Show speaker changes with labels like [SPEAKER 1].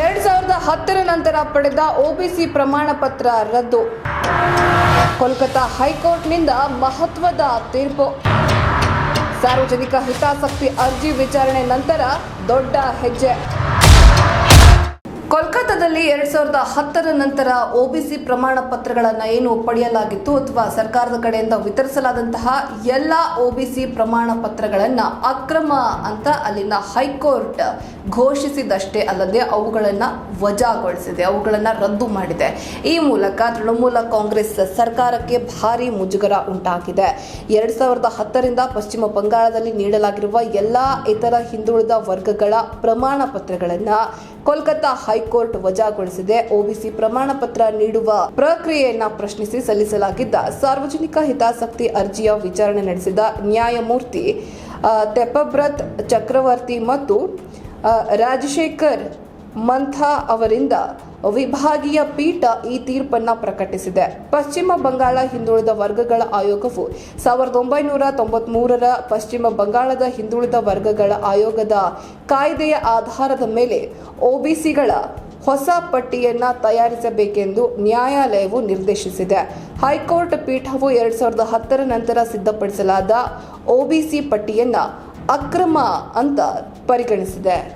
[SPEAKER 1] ಎರಡ್ ಸಾವಿರದ ಹತ್ತರ ನಂತರ ಪಡೆದ ಒಬಿಸಿ ಪ್ರಮಾಣ ಪತ್ರ ರದ್ದು. ಕೋಲ್ಕತಾ ಹೈಕೋರ್ಟ್ನಿಂದ ಮಹತ್ವದ ತೀರ್ಪು. ಸಾರ್ವಜನಿಕ ಹಿತಾಸಕ್ತಿ ಅರ್ಜಿ ವಿಚಾರಣೆ ನಂತರ ದೊಡ್ಡ ಹೆಜ್ಜೆ. ಕೋಲ್ಕತ್ತಾದಲ್ಲಿ ಎರಡ್ ಸಾವಿರದ ಹತ್ತರ ನಂತರ ಒಬಿಸಿ ಪ್ರಮಾಣ ಪತ್ರಗಳನ್ನು ಏನು ಪಡೆಯಲಾಗಿತ್ತು ಅಥವಾ ಸರ್ಕಾರದ ಕಡೆಯಿಂದ ವಿತರಿಸಲಾದಂತಹ ಎಲ್ಲ ಒಬಿಸಿ ಪ್ರಮಾಣ ಪತ್ರಗಳನ್ನು ಅಕ್ರಮ ಅಂತ ಅಲ್ಲಿನ ಹೈಕೋರ್ಟ್ ಘೋಷಿಸಿದಷ್ಟೇ ಅಲ್ಲದೆ ಅವುಗಳನ್ನು ವಜಾಗೊಳಿಸಿದೆ, ಅವುಗಳನ್ನು ರದ್ದು ಮಾಡಿದೆ. ಈ ಮೂಲಕ ತೃಣಮೂಲ ಕಾಂಗ್ರೆಸ್ ಸರ್ಕಾರಕ್ಕೆ ಭಾರಿ ಮುಜುಗರ ಉಂಟಾಗಿದೆ. ಎರಡ್ ಸಾವಿರದ ಹತ್ತರಿಂದ ಪಶ್ಚಿಮ ಬಂಗಾಳದಲ್ಲಿ ನೀಡಲಾಗಿರುವ ಎಲ್ಲ ಇತರ ಹಿಂದುಳಿದ ವರ್ಗಗಳ ಪ್ರಮಾಣ ಪತ್ರಗಳನ್ನು ಕೋಲ್ಕತ್ತಾ ಹೈಕೋರ್ಟ್ ವಜಾಗೊಳಿಸಿದೆ ಒಬಿಸಿ ಪ್ರಮಾಣ ಪತ್ರ ನೀಡುವ ಪ್ರಕ್ರಿಯೆಯನ್ನ ಪ್ರಶ್ನಿಸಿ ಸಲ್ಲಿಸಲಾಗಿದ್ದ ಸಾರ್ವಜನಿಕ ಹಿತಾಸಕ್ತಿ ಅರ್ಜಿಯ ವಿಚಾರಣೆ ನಡೆಸಿದ ನ್ಯಾಯಮೂರ್ತಿ ತೆಪಬ್ರತ್ ಚಕ್ರವರ್ತಿ ಮತ್ತು ರಾಜಶೇಖರ್ ಮಂಥಾ ಅವರಿಂದ ವಿಭಾಗೀಯ ಪೀಠ ಈ ತೀರ್ಪನ್ನ ಪ್ರಕಟಿಸಿದೆ. ಪಶ್ಚಿಮ ಬಂಗಾಳ ಹಿಂದುಳಿದ ವರ್ಗಗಳ ಆಯೋಗವು ಸಾವಿರದ ಒಂಬೈನೂರ ತೊಂಬತ್ಮೂರರ ಪಶ್ಚಿಮ ಬಂಗಾಳದ ಹಿಂದುಳಿದ ವರ್ಗಗಳ ಆಯೋಗದ ಕಾಯ್ದೆಯ ಆಧಾರದ ಮೇಲೆ ಒಬಿಸಿಗಳ ಹೊಸ ಪಟ್ಟಿಯನ್ನ ತಯಾರಿಸಬೇಕೆಂದು ನ್ಯಾಯಾಲಯವು ನಿರ್ದೇಶಿಸಿದೆ. ಹೈಕೋರ್ಟ್ ಪೀಠವು ಎರಡ್ ಸಾವಿರದ ಹತ್ತರ ನಂತರ ಸಿದ್ಧಪಡಿಸಲಾದ ಒಬಿಸಿ ಪಟ್ಟಿಯನ್ನ ಅಕ್ರಮ ಅಂತ ಪರಿಗಣಿಸಿದೆ.